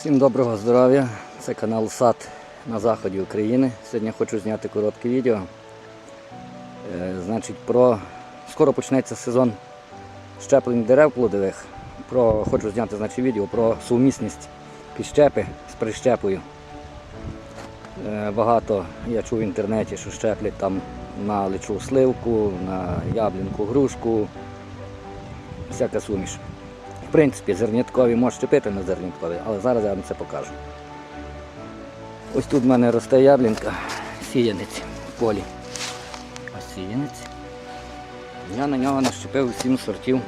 Всім доброго здоров'я! Це канал Сад на заході України. Сьогодні хочу зняти коротке відео. Е, Значить, про скоро почнеться сезон щеплень дерев плодових. Про хочу зняти значить, відео про сумісність підщепи з прищепою. Е, Багато я чув в інтернеті, що щеплять там на личу сливку, на яблінку, грушку, всяка суміш. В принципі, зерняткові можеш щепити на зерняткові, але зараз я вам це покажу. Ось тут в мене росте яблінка, сіянець в полі. Ось сіянець. Я на нього нащепив 7 сортів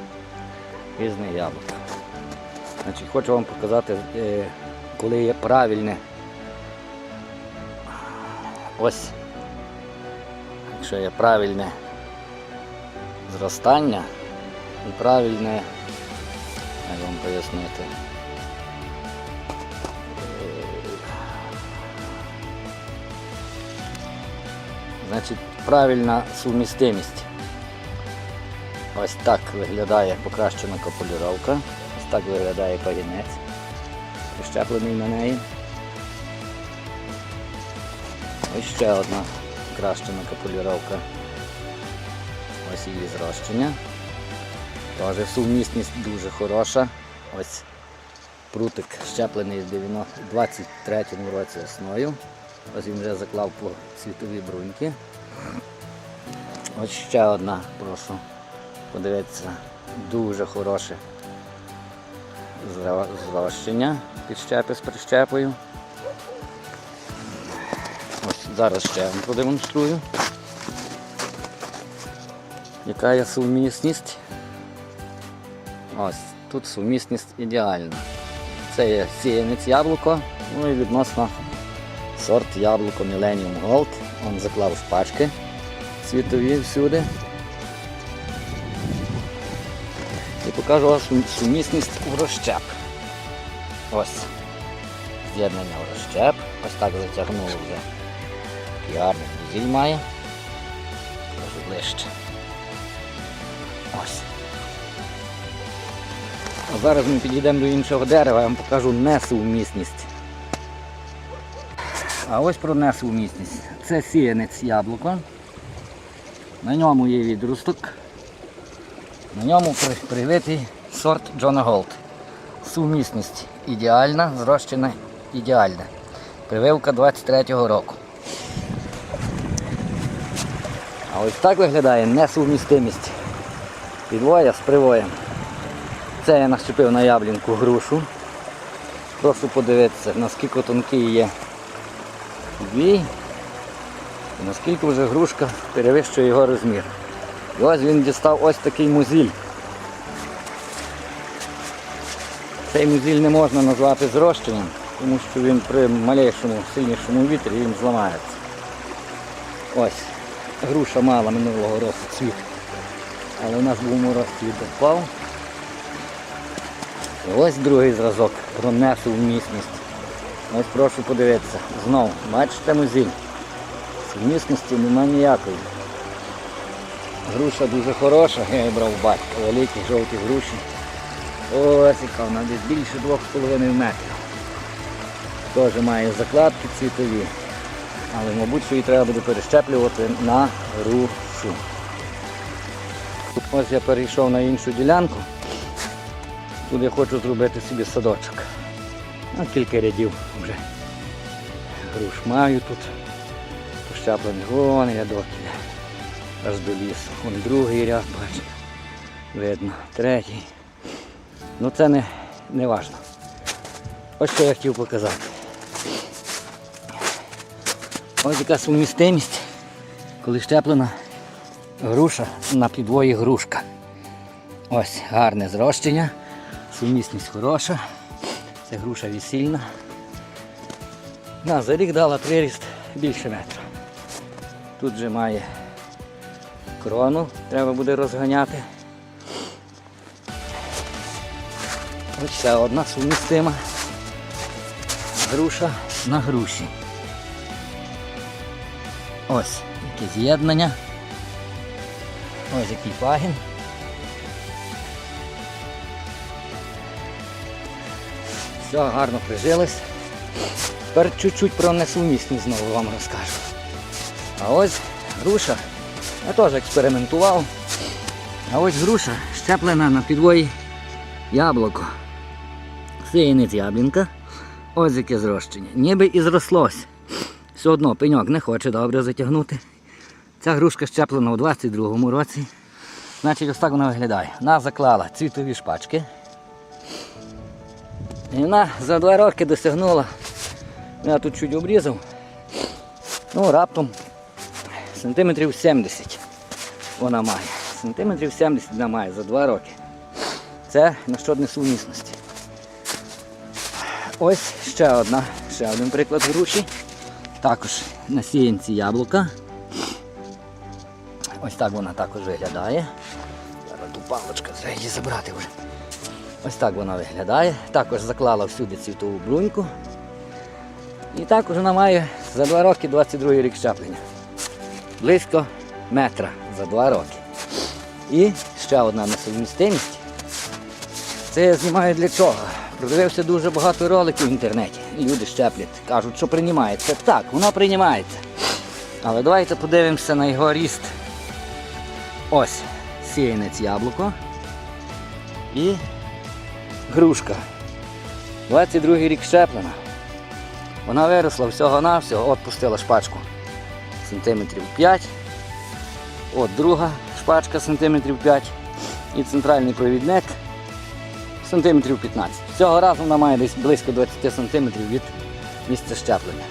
різних яблук. Значить, хочу вам показати, е, коли є правильне. Ось. Якщо є правильне зростання і правильне як вам пояснити. Значить, правильна сумістимість. Ось так виглядає покращена копулюровка. Ось так виглядає пагінець, прищеплений на неї. Ось ще одна покращена копулюровка. Ось її зрощення. Теж сумісність дуже хороша. Ось прутик щеплений в 23-му році весною. Ось він вже заклав по світові бруньки. Ось ще одна, прошу. Подивіться, дуже хороше зрощення підщепи з прищепою. Ось зараз ще вам продемонструю. Яка є сумісність? Ось тут сумісність ідеальна. Це є сіянець яблуко, ну і відносно сорт яблуко Millennium Gold. Он заклав шпачки світові всюди. І покажу вам сумісність в розщеп. Ось. З'єднання в розщеп. Ось так затягнуло вже. Такий гарний фузіль має. Покажу ближче. Ось. Зараз ми підійдемо до іншого дерева, я вам покажу несумісність. А ось про несумісність. Це сіянець яблуко. На ньому є відросток. На ньому привитий сорт Джона Голд. Сумісність ідеальна, зрощена ідеальна. Прививка 23-го року. А ось так виглядає несумістимість підвоя з привоєм. Це я нащепив на яблінку грушу. Прошу подивитися, наскільки тонкий є двій і наскільки вже грушка перевищує його розмір. І ось він дістав ось такий музіль. Цей музіль не можна назвати зрощенням, тому що він при малейшому, сильнішому вітрі він зламається. Ось, груша мала минулого року цвіт. Але у нас був мороз цвіт впав. Ось другий зразок про несумісність. Ось прошу подивитися. Знову, бачите музіль. Сумісності немає ніякої. Груша дуже хороша, я її брав батька, великі жовті груші. Ось яка вона десь більше 2,5 метрів. Теж має закладки цвітові. Але мабуть, що її треба буде перещеплювати на грушу. Ось я перейшов на іншу ділянку. Тут я хочу зробити собі садочок. Ну, кілька рядів вже. Груш маю тут. Пощаплений вон рядок є. Аж до лісу. Вон другий ряд, бачите. Видно, третій. Ну це не, не важно. Ось що я хотів показати. Ось яка сумістимість, коли щеплена груша на підвої грушка. Ось гарне зрощення, сумісність хороша, це груша весільна. На, за рік дала приріст більше метра. Тут же має крону, треба буде розганяти. Ось ще одна сумістима груша на груші. Ось яке з'єднання. Ось який пагін. Все гарно прижилось. Тепер чуть-чуть про несумісність знову вам розкажу. А ось груша. Я теж експериментував. А ось груша щеплена на підвої яблуко. Сіянець яблінка. Ось яке зрощення. Ніби і зрослось. Все одно пеньок не хоче добре затягнути. Ця грушка щеплена у 22-му році. Значить, ось так вона виглядає. Вона заклала цвітові шпачки. І вона за два роки досягнула. Я тут чуть обрізав. Ну, раптом сантиметрів 70 вона має. Сантиметрів 70 вона має за два роки. Це на що несумісності. Ось ще одна, ще один приклад груші. Також на сіянці яблука. Ось так вона також виглядає. Зараз ту паличку треба її забрати вже. Ось так вона виглядає. Також заклала всюди цвітову бруньку. І також вона має за два роки 22 рік щеплення. Близько метра за два роки. І ще одна несовмістимість. Це я знімаю для чого? Продивився дуже багато роликів в інтернеті. Люди щеплять, кажуть, що приймається. Так, воно приймається. Але давайте подивимося на його ріст. Ось сіянець яблуко і грушка. 22 рік щеплена. Вона виросла всього-навсього, от пустила шпачку сантиметрів 5. От друга шпачка сантиметрів 5 і центральний провідник сантиметрів 15. Цього разу вона має десь близько 20 сантиметрів від місця щеплення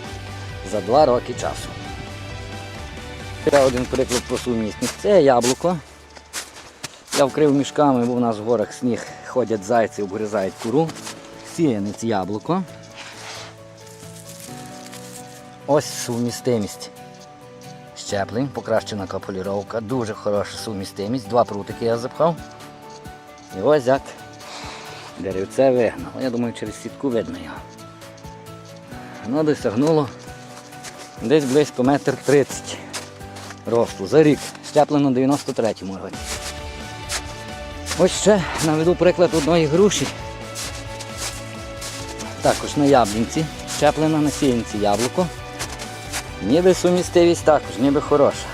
за 2 роки часу. Ще один приклад про сумісність. Це яблуко. Я вкрив мішками, бо в нас в горах сніг ходять зайці, обгризають куру. Сіянець яблуко. Ось сумістимість щеплень, покращена капуліровка, дуже хороша сумістимість. Два прутики я запхав. І ось як деревце вигнало. Я думаю, через сітку видно його. Воно досягнуло десь близько метр тридцять росту за рік. Щеплено в 93-му році. Ось ще наведу приклад одної груші. Також на яблінці. Щеплена на сіянці яблуко. Ніби сумістивість також, ніби хороша.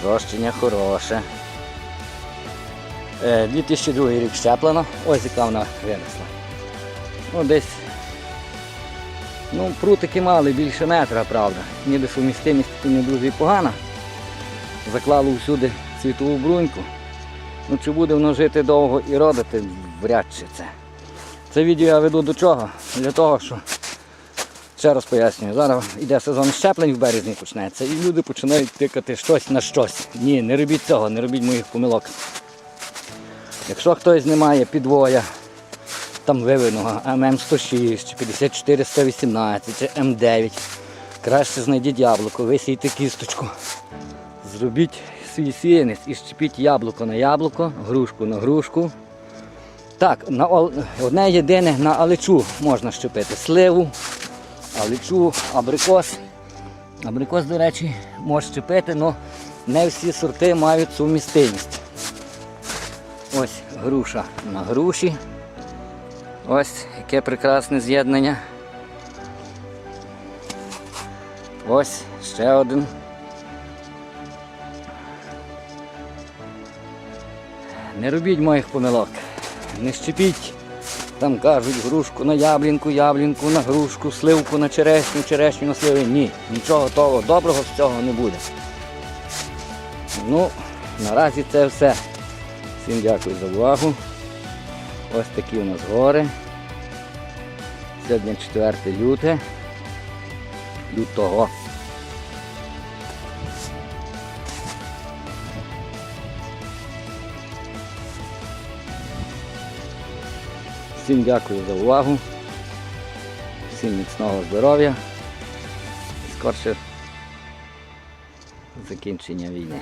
Зрощення хороше. Е, 2002 рік щеплено, ось яка вона виросла. Ну, десь ну, прутики мали більше метра, правда. Ніби сумістимість не дуже погана. Заклало всюди цвітову бруньку. Ну, чи буде воно жити довго і родити, вряд чи це. Це відео я веду до чого? Для того, що Ще раз пояснюю, зараз йде сезон щеплень в березні почнеться, і люди починають тикати щось на щось. Ні, не робіть цього, не робіть моїх помилок. Якщо хтось не має підвоя, там вивиного ММ106, чи 54118, чи М9, краще знайдіть яблуко, висійте кісточку. Зробіть свій сіянець і щепіть яблуко на яблуко, грушку на грушку. Так, на одне єдине на алечу можна щепити сливу, алечу, абрикос. Абрикос, до речі, може щепити, але не всі сорти мають сумістимість. Ось груша на груші. Ось яке прекрасне з'єднання. Ось ще один. Не робіть моїх помилок. Не щепіть, там кажуть, грушку на яблінку, яблінку на грушку, сливку на черешню, черешню на сливи. Ні, нічого того доброго з цього не буде. Ну, наразі це все. Всім дякую за увагу. Ось такі у нас гори. Сьогодні 4 люте. Лютого. Всім дякую за увагу. Всім міцного здоров'я. Скорше закінчення війни.